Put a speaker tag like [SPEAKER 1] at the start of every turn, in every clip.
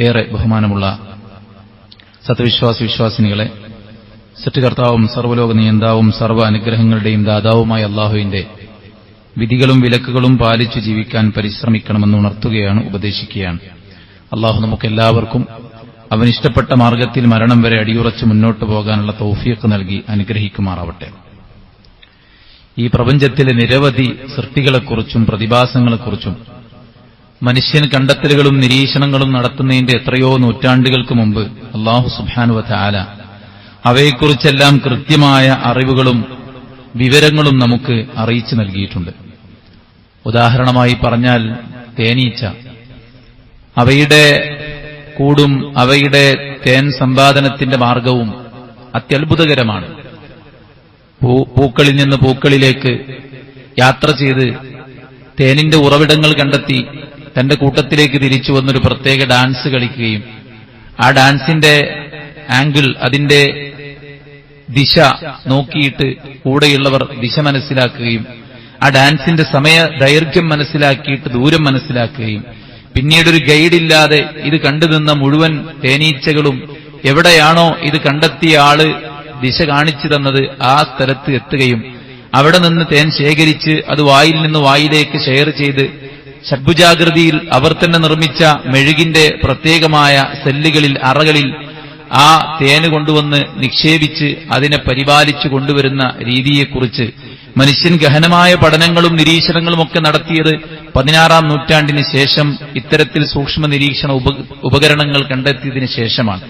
[SPEAKER 1] ഏറെ ബഹുമാനമുള്ള സത്യവിശ്വാസി വിശ്വാസിനികളെ സൃഷ്ടികർത്താവും സർവലോക നിയന്താവും സർവ അനുഗ്രഹങ്ങളുടെയും ദാതാവുമായ അള്ളാഹുവിന്റെ വിധികളും വിലക്കുകളും പാലിച്ചു ജീവിക്കാൻ പരിശ്രമിക്കണമെന്ന് ഉണർത്തുകയാണ് ഉപദേശിക്കുകയാണ്. അള്ളാഹു നമുക്കെല്ലാവർക്കും അവനിഷ്ടപ്പെട്ട മാർഗത്തിൽ മരണം വരെ അടിയുറച്ച് മുന്നോട്ടു പോകാനുള്ള തൗഫീഖ് നൽകി അനുഗ്രഹിക്കുമാറാവട്ടെ. ഈ പ്രപഞ്ചത്തിലെ നിരവധി സൃഷ്ടികളെക്കുറിച്ചും പ്രതിഭാസങ്ങളെക്കുറിച്ചും മനുഷ്യൻ കണ്ടെത്തലുകളും നിരീക്ഷണങ്ങളും നടത്തുന്നതിന്റെ എത്രയോ നൂറ്റാണ്ടുകൾക്ക് മുമ്പ് അള്ളാഹു സുബാനുവ ആല അവയെക്കുറിച്ചെല്ലാം കൃത്യമായ അറിവുകളും വിവരങ്ങളും നമുക്ക് അറിയിച്ചു നൽകിയിട്ടുണ്ട്. ഉദാഹരണമായി പറഞ്ഞാൽ തേനീച്ച. അവയുടെ കൂടും അവയുടെ തേൻ സമ്പാദനത്തിന്റെ മാർഗവും അത്യത്ഭുതകരമാണ്. പൂക്കളിൽ നിന്ന് പൂക്കളിലേക്ക് യാത്ര ചെയ്ത് തേനിന്റെ ഉറവിടങ്ങൾ കണ്ടെത്തി തന്റെ കൂട്ടത്തിലേക്ക് തിരിച്ചു വന്നൊരു പ്രത്യേക ഡാൻസ് കളിക്കുകയും ആ ഡാൻസിന്റെ ആംഗിൾ അതിന്റെ ദിശ നോക്കിയിട്ട് കൂടെയുള്ളവർ ദിശ മനസ്സിലാക്കുകയും ആ ഡാൻസിന്റെ സമയ ദൈർഘ്യം മനസ്സിലാക്കിയിട്ട് ദൂരം മനസ്സിലാക്കുകയും പിന്നീടൊരു ഗൈഡില്ലാതെ ഇത് കണ്ടുനിന്ന മുഴുവൻ തേനീച്ചകളും എവിടെയാണോ ഇത് കണ്ടെത്തിയ ആൾ ദിശ കാണിച്ചു തന്നത് ആ സ്ഥലത്ത് എത്തുകയും അവിടെ നിന്ന് തേൻ ശേഖരിച്ച് അത് വായിൽ നിന്ന് വായിലേക്ക് ഷെയർ ചെയ്ത് ഷഡ്ഭുജാകൃതിയിൽ അവർ തന്നെ നിർമ്മിച്ച മെഴുകിന്റെ പ്രത്യേകമായ സെല്ലുകളിൽ അറകളിൽ ആ തേന് കൊണ്ടുവന്ന് നിക്ഷേപിച്ച് അതിനെ പരിപാലിച്ചു കൊണ്ടുവരുന്ന രീതിയെക്കുറിച്ച് മനുഷ്യൻ ഗഹനമായ പഠനങ്ങളും നിരീക്ഷണങ്ങളുമൊക്കെ നടത്തിയത് പതിനാറാം നൂറ്റാണ്ടിന് ശേഷം ഇത്തരത്തിൽ സൂക്ഷ്മ നിരീക്ഷണ ഉപകരണങ്ങൾ കണ്ടെത്തിയതിനു ശേഷമാണ്.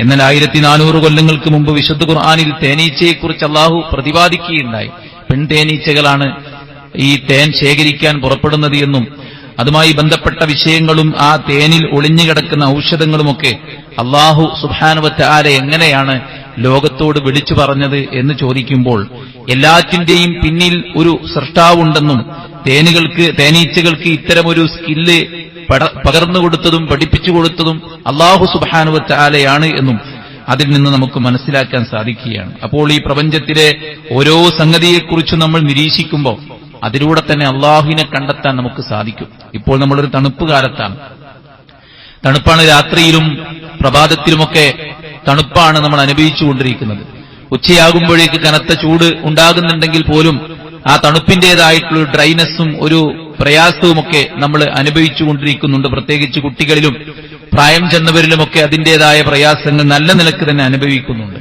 [SPEAKER 1] എന്നാൽ ആയിരത്തി നാനൂറ് കൊല്ലങ്ങൾക്ക് മുമ്പ് വിശുദ്ധ ഖുർആാനിൽ തേനീച്ചയെക്കുറിച്ച് അള്ളാഹു പ്രതിപാദിക്കുകയുണ്ടായി. പെൺതേനീച്ചകളാണ് ഈ തേൻ ശേഖരിക്കാൻ പുറപ്പെടുന്നത് എന്നും അതുമായി ബന്ധപ്പെട്ട വിഷയങ്ങളും ആ തേനിൽ ഒളിഞ്ഞുകിടക്കുന്ന ഔഷധങ്ങളുമൊക്കെ അള്ളാഹു സുഹാനുവത്ത് ആരെ എങ്ങനെയാണ് ലോകത്തോട് വിളിച്ചു പറഞ്ഞത് എന്ന് ചോദിക്കുമ്പോൾ എല്ലാറ്റിന്റെയും പിന്നിൽ ഒരു സൃഷ്ടാവുണ്ടെന്നും തേനുകൾക്ക് തേനീച്ചകൾക്ക് ഇത്തരമൊരു സ്കില്ല് പകർന്നു കൊടുത്തതും പഠിപ്പിച്ചു കൊടുത്തതും അള്ളാഹു സുബാനുവത്ത് ആലയാണ് എന്നും അതിൽ നിന്ന് നമുക്ക് മനസ്സിലാക്കാൻ സാധിക്കുകയാണ്. അപ്പോൾ ഈ പ്രപഞ്ചത്തിലെ ഓരോ സംഗതിയെക്കുറിച്ചും നമ്മൾ നിരീക്ഷിക്കുമ്പോൾ അതിലൂടെ തന്നെ അള്ളാഹുവിനെ കണ്ടെത്താൻ നമുക്ക് സാധിക്കും. ഇപ്പോൾ നമ്മളൊരു തണുപ്പ് കാലത്താണ് തണുപ്പാണ് രാത്രിയിലും പ്രഭാതത്തിലുമൊക്കെ തണുപ്പാണ് നമ്മൾ അനുഭവിച്ചുകൊണ്ടിരിക്കുന്നത്. ഉച്ചയാകുമ്പോഴേക്ക് കനത്ത ചൂട് ഉണ്ടാകുന്നുണ്ടെങ്കിൽ പോലും ആ തണുപ്പിന്റേതായിട്ടുള്ള ഡ്രൈനസ്സും ഒരു പ്രയാസവുമൊക്കെ നമ്മൾ അനുഭവിച്ചുകൊണ്ടിരിക്കുന്നുണ്ട്. പ്രത്യേകിച്ച് കുട്ടികളിലും പ്രായം ചെന്നവരിലുമൊക്കെ അതിന്റേതായ പ്രയാസങ്ങൾ നല്ല നിലയ്ക്ക് തന്നെ അനുഭവിക്കുന്നുണ്ട്.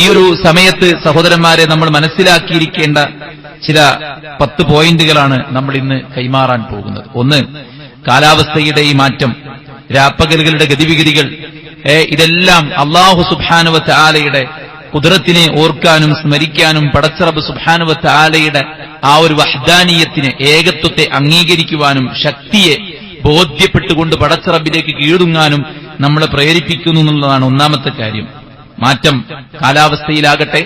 [SPEAKER 1] ഈ ഒരു സമയത്ത് സഹോദരന്മാരെ നമ്മൾ മനസ്സിലാക്കിയിരിക്കേണ്ട ചില പത്ത് പോയിന്റുകളാണ് നമ്മൾ ഇന്ന് കൈമാറാൻ പോകുന്നത്. ഒന്ന് കാലാവസ്ഥയുടെ ഈ മാറ്റം രാപ്പകലുകളുടെ ഗതിവിഗതികൾ ഇതെല്ലാം അള്ളാഹു സുബാനുവത്ത് ആലയുടെ കുതിരത്തിനെ ഓർക്കാനും സ്മരിക്കാനും പടച്ചറബ് സുബാനുവത്ത് ആലയുടെ ആ ഒരു വഹ്ദാനീയത്തിനെ ഏകത്വത്തെ അംഗീകരിക്കുവാനും ശക്തിയെ ബോധ്യപ്പെട്ടുകൊണ്ട് പടച്ചറബിലേക്ക് കീഴുങ്ങാനും നമ്മളെ പ്രേരിപ്പിക്കുന്നു എന്നുള്ളതാണ് ഒന്നാമത്തെ കാര്യം. മാറ്റം കാലാവസ്ഥയിലാകട്ടെ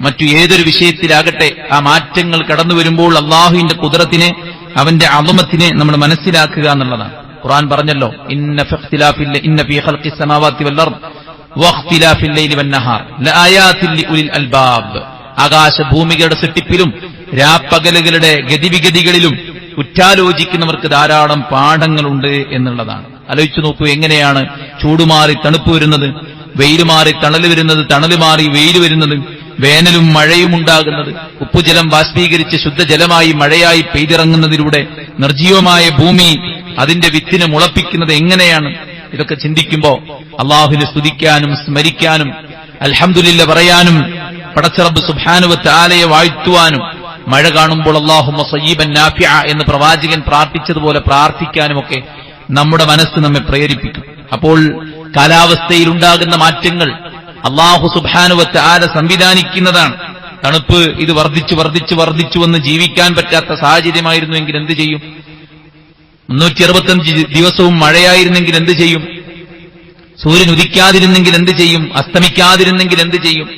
[SPEAKER 1] മറ്റു ഏതൊരു വിഷയത്തിലാകട്ടെ ആ മാറ്റങ്ങൾ കടന്നു വരുമ്പോൾ അള്ളാഹുവിന്റെ കുതിരത്തിനെ അവന്റെ അളമത്തിനെ നമ്മൾ മനസ്സിലാക്കുക എന്നുള്ളതാണ്. ഖുറാൻ പറഞ്ഞല്ലോ ഇന്ന ഇന്ന വഖ്തിലാഫിൽ ലൈലി അൽബാബ്. ആകാശഭൂമികളുടെ സൃഷ്ടിപ്പിലും രാപ്പകലുകളുടെ ഗതിവിഗതികളിലും ഉറ്റാലോചിക്കുന്നവർക്ക് ധാരാളം പാഠങ്ങളുണ്ട് എന്നുള്ളതാണ്. ആലോചിച്ചു നോക്കൂ എങ്ങനെയാണ് ചൂടുമാറി തണുപ്പ് വരുന്നത്? വെയിൽ മാറി തണൽ വരുന്നത് തണൽ മാറി വെയിൽ വരുന്നത് വേനലും മഴയും ഉണ്ടാകുന്നത്. ഉപ്പുജലം ബാഷ്പീകരിച്ച് ശുദ്ധജലമായി മഴയായി പെയ്തിറങ്ങുന്നതിലൂടെ നിർജീവമായ ഭൂമി അതിന്റെ വിത്തിനെ മുളപ്പിക്കുന്നത് എങ്ങനെയാണ്? ഇതൊക്കെ ചിന്തിക്കുമ്പോ അള്ളാഹുവിനെ സ്തുതിക്കാനും സ്മരിക്കാനും അൽഹമുല്ല പറയാനും പടച്ചറബ് സുബാനുവത്ത് ആലയെ വാഴ്ത്തുവാനും മഴ കാണുമ്പോൾ അള്ളാഹുമ സയ്യീബൻ നാഫ്യ എന്ന് പ്രവാചകൻ പ്രാർത്ഥിച്ചതുപോലെ പ്രാർത്ഥിക്കാനുമൊക്കെ നമ്മുടെ മനസ്സ് നമ്മെ പ്രേരിപ്പിക്കും. അപ്പോൾ കാലാവസ്ഥയിൽ ഉണ്ടാകുന്ന മാറ്റങ്ങൾ അള്ളാഹു സുബാനുവത്ത് ആര സംവിധാനിക്കുന്നതാണ്. തണുപ്പ് ഇത് വർദ്ധിച്ചു വർദ്ധിച്ചു വർദ്ധിച്ചു വന്ന് ജീവിക്കാൻ പറ്റാത്ത സാഹചര്യമായിരുന്നുവെങ്കിൽ എന്ത് ചെയ്യും? മുന്നൂറ്റി അറുപത്തഞ്ച് ദിവസവും മഴയായിരുന്നെങ്കിൽ എന്ത് ചെയ്യും? സൂര്യൻ ഉദിക്കാതിരുന്നെങ്കിൽ എന്ത് ചെയ്യും? അസ്തമിക്കാതിരുന്നെങ്കിൽ എന്ത് ചെയ്യും?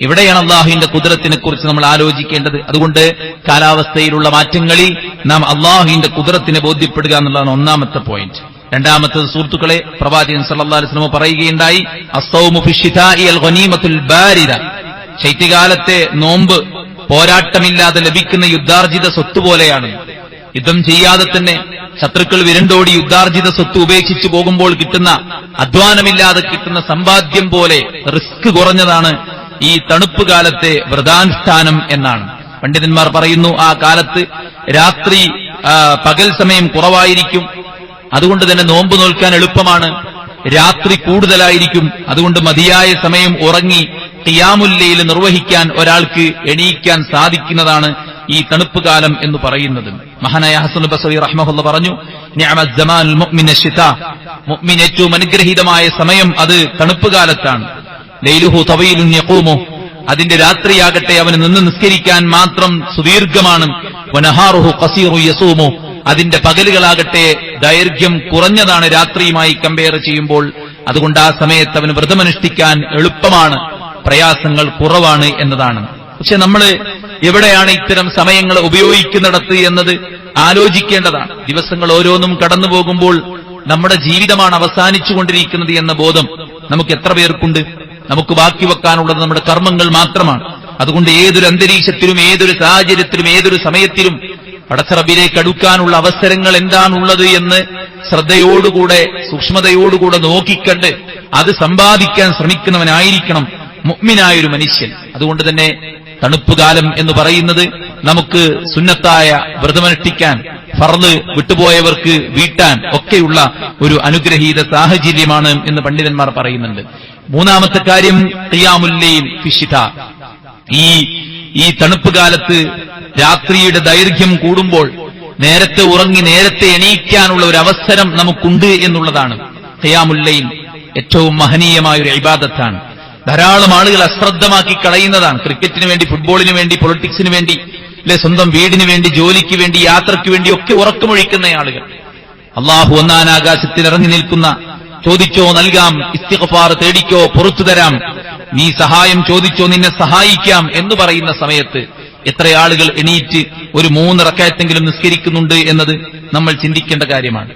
[SPEAKER 1] ഇവിടെയാണ് അള്ളാഹുവിന്റെ കുതിരത്തിനെ കുറിച്ച് നമ്മൾ ആലോചിക്കേണ്ടത്. അതുകൊണ്ട് കാലാവസ്ഥയിലുള്ള മാറ്റങ്ങളിൽ നാം അള്ളാഹുവിന്റെ കുതിരത്തിനെ ബോധ്യപ്പെടുക എന്നുള്ളതാണ് ഒന്നാമത്തെ പോയിന്റ് രണ്ടാമത്തത് സുഹൃത്തുക്കളെ പ്രവാചകൻ വസല്ലം പറയുകയുണ്ടായി ശൈത്യകാലത്തെ നോമ്പ് പോരാട്ടമില്ലാതെ ലഭിക്കുന്ന യുദ്ധാർജിത സ്വത്ത് പോലെയാണ്. യുദ്ധം ചെയ്യാതെ തന്നെ ശത്രുക്കൾ വിരണ്ടോടി യുദ്ധാർജിത സ്വത്ത് ഉപേക്ഷിച്ചു പോകുമ്പോൾ കിട്ടുന്ന അധ്വാനമില്ലാതെ കിട്ടുന്ന സമ്പാദ്യം പോലെ റിസ്ക് കുറഞ്ഞതാണ് ഈ തണുപ്പ് കാലത്തെ വ്രതാനുഷ്ഠാനം എന്നാണ്. പണ്ഡിതന്മാർ പറയുന്നു ആ കാലത്ത് രാത്രി പകൽ സമയം കുറവായിരിക്കും. അതുകൊണ്ട് തന്നെ നോമ്പ് നോൽക്കാൻ എളുപ്പമാണ്. രാത്രി കൂടുതലായിരിക്കും. അതുകൊണ്ട് മതിയായ സമയം ഉറങ്ങി തിയാമുല്ലയിൽ നിർവഹിക്കാൻ ഒരാൾക്ക് എണീക്കാൻ സാധിക്കുന്നതാണ് ഈ തണുപ്പ് കാലം എന്ന് പറയുന്നത്. മഹാനായ ഹസൻ ബസറി റഹ്മഹുല്ല പറഞ്ഞു ഏറ്റവും അനുഗ്രഹീതമായ സമയം അത് തണുപ്പ് കാലത്താണ് ലൈലുഹു അതിന്റെ രാത്രിയാകട്ടെ അവന് നിന്ന് നിസ്കരിക്കാൻ മാത്രം സുദീർഘമാണ്. അതിന്റെ പകലുകളാകട്ടെ ദൈർഘ്യം കുറഞ്ഞതാണ് രാത്രിയുമായി കമ്പയർ ചെയ്യുമ്പോൾ. അതുകൊണ്ട് ആ സമയത്ത് അവന് വ്രതമനുഷ്ഠിക്കാൻ എളുപ്പമാണ്. പ്രയാസങ്ങൾ കുറവാണ് എന്നതാണ്. പക്ഷെ നമ്മൾ എവിടെയാണ് ഇത്തരം സമയങ്ങൾ ഉപയോഗിക്കുന്നിടത്ത് എന്നത് ആലോചിക്കേണ്ടതാണ്. ദിവസങ്ങൾ ഓരോന്നും കടന്നു പോകുമ്പോൾ നമ്മുടെ ജീവിതമാണ് അവസാനിച്ചുകൊണ്ടിരിക്കുന്നത് എന്ന ബോധം നമുക്ക് എത്ര പേർക്കുണ്ട്? നമുക്ക് ബാക്കി വെക്കാനുള്ളത് നമ്മുടെ കർമ്മങ്ങൾ മാത്രമാണ്. അതുകൊണ്ട് ഏതൊരു അന്തരീക്ഷത്തിലും ഏതൊരു സാഹചര്യത്തിലും ഏതൊരു സമയത്തിലും പടച്ചറബിലേക്ക് അടുക്കാനുള്ള അവസരങ്ങൾ എന്താണുള്ളത് എന്ന് ശ്രദ്ധയോടുകൂടെ സൂക്ഷ്മതയോടുകൂടെ നോക്കിക്കണ്ട്. അത് സമ്പാദിക്കാൻ ശ്രമിക്കുന്നവനായിരിക്കണം മുഗ്മിനായൊരു മനുഷ്യൻ. അതുകൊണ്ട് തന്നെ തണുപ്പുകാലം എന്ന് പറയുന്നത് നമുക്ക് സുന്നത്തായ വ്രതമനുഷ്ഠിക്കാൻ ഫറന്ന് വിട്ടുപോയവർക്ക് വീട്ടാൻ ഒക്കെയുള്ള ഒരു അനുഗ്രഹീത സാഹചര്യമാണ് എന്ന് പണ്ഡിതന്മാർ പറയുന്നുണ്ട്. മൂന്നാമത്തെ കാര്യം ഈ ഈ തണുപ്പ് കാലത്ത് രാത്രിയുടെ ദൈർഘ്യം കൂടുമ്പോൾ നേരത്തെ ഉറങ്ങി നേരത്തെ എണീക്കാനുള്ള ഒരു അവസരം നമുക്കുണ്ട് എന്നുള്ളതാണ് ഖിയാമുല്ലയിൽ ഏറ്റവും മഹനീയമായ ഒരു ഇബാദത്താണ്. ധാരാളം ആളുകൾ അശ്രദ്ധമാക്കി കളയുന്നതാണ്. ക്രിക്കറ്റിന് വേണ്ടി ഫുട്ബോളിന് വേണ്ടി പൊളിറ്റിക്സിന് വേണ്ടി അല്ലെ സ്വന്തം വീടിന് വേണ്ടി ജോലിക്ക് വേണ്ടി യാത്രയ്ക്ക് വേണ്ടി ഒക്കെ ഉറക്കമൊഴിക്കുന്ന ആളുകൾ. അള്ളാഹു ഒന്നാൻ ആകാശത്തിൽ ഇറങ്ങി നിൽക്കുന്ന ചോദിച്ചോ നൽകാം ഇസ്തിഖഫാർ തേടിക്കോ പുറത്തു തരാം. നീ സഹായം ചോദിച്ചോ നിന്നെ സഹായിക്കാം എന്ന് പറയുന്ന സമയത്ത് എത്ര ആളുകൾ എണീറ്റ് ഒരു മൂന്ന് റക്കായത്തെങ്കിലും നിസ്കരിക്കുന്നുണ്ട് എന്നത് നമ്മൾ ചിന്തിക്കേണ്ട കാര്യമാണ്.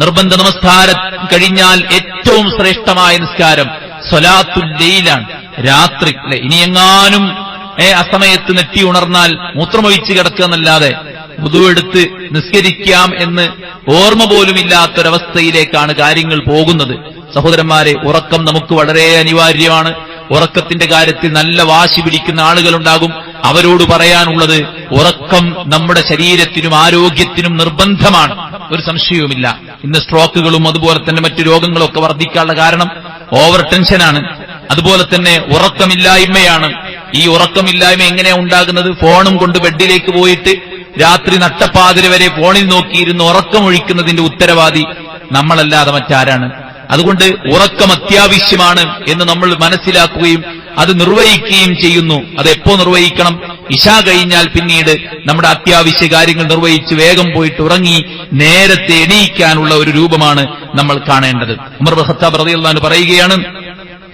[SPEAKER 1] നിർബന്ധ നമസ്കാരം കഴിഞ്ഞാൽ ഏറ്റവും ശ്രേഷ്ഠമായ നിസ്കാരം സ്വലാത്തുൽ ലൈലാണ്. രാത്രി അല്ലെ ഇനിയെങ്ങാനും ഏ അസമയത്ത് നെറ്റി ഉണർന്നാൽ മൂത്രമൊഴിച്ച് കിടക്കുക എന്നല്ലാതെ മുതുവെടുത്ത് നിസ്കരിക്കാം എന്ന് ഓർമ്മ പോലുമില്ലാത്തൊരവസ്ഥയിലേക്കാണ് കാര്യങ്ങൾ പോകുന്നത്. സഹോദരന്മാരെ ഉറക്കം നമുക്ക് വളരെ അനിവാര്യമാണ്. ഉറക്കത്തിന്റെ കാര്യത്തിൽ നല്ല വാശി പിടിക്കുന്ന ആളുകളുണ്ടാകും. അവരോട് പറയാനുള്ളത് ഉറക്കം നമ്മുടെ ശരീരത്തിനും ആരോഗ്യത്തിനും നിർബന്ധമാണ്. ഒരു സംശയവുമില്ല. ഇന്ന് സ്ട്രോക്കുകളും അതുപോലെ തന്നെ മറ്റു രോഗങ്ങളൊക്കെ വർദ്ധിക്കാനുള്ള കാരണം ഓവർ ടെൻഷനാണ്. അതുപോലെ തന്നെ ഉറക്കമില്ലായ്മയാണ്. ഈ ഉറക്കമില്ലായ്മ എങ്ങനെയാണ് ഉണ്ടാകുന്നത്? ഫോണും കൊണ്ട് ബെഡിലേക്ക് പോയിട്ട് രാത്രി നട്ടപ്പാതിര വരെ ഫോണിൽ നോക്കിയിരുന്ന് ഉറക്കമൊഴിക്കുന്നതിന്റെ ഉത്തരവാദി നമ്മളല്ലാതെ മറ്റാരാണ്. അതുകൊണ്ട് ഉറക്കം അത്യാവശ്യമാണ് എന്ന് നമ്മൾ മനസ്സിലാക്കുകയും അത് നിർവഹിക്കുകയും ചെയ്യുന്നു. അത് എപ്പോ നിർവഹിക്കണം? ഇശ കഴിഞ്ഞാൽ പിന്നീട് നമ്മുടെ അത്യാവശ്യ കാര്യങ്ങൾ നിർവഹിച്ച് വേഗം പോയിട്ട് ഉറങ്ങി നേരത്തെ എണീക്കാനുള്ള ഒരു രൂപമാണ് നമ്മൾ കാണേണ്ടത്. ഉമർ ബഹത്താബ് റളിയല്ലാഹു പറയുകയാണ്